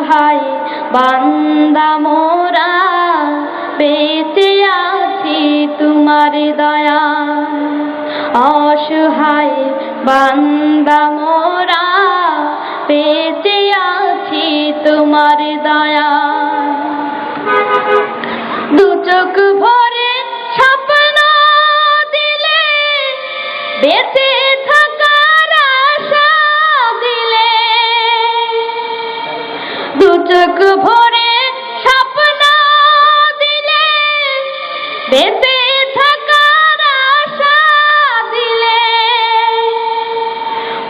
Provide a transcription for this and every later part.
অসহায় বান্দা মোরা, বেঁচে আছি তোমার দয়া অসহায়, বান্দা মোরা, বেঁচে আছি তোমার দয়া দু চোখ ভরে স্বপ্ন দিলে বেঁচে চোখ ভরে স্বপ্ন দিলে, বেঁচে থাকার আশা দিলে।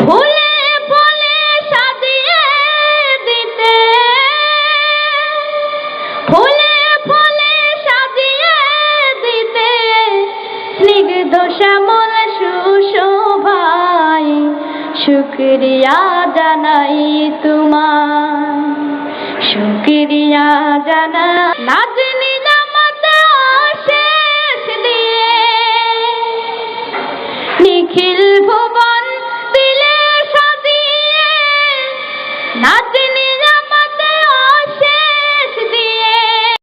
ফুলে ফলে সাজিয়ে দিতে, ফুলে ফলে সাজিয়ে দিতে। স্নিগ্ধ শ্যামল সুশোভাই শুক্রিয়া জানাই তোমার শুক্রিয়া জানা নাজনি নিখিল ভুবন দিলে সাজিয়ে। নাজ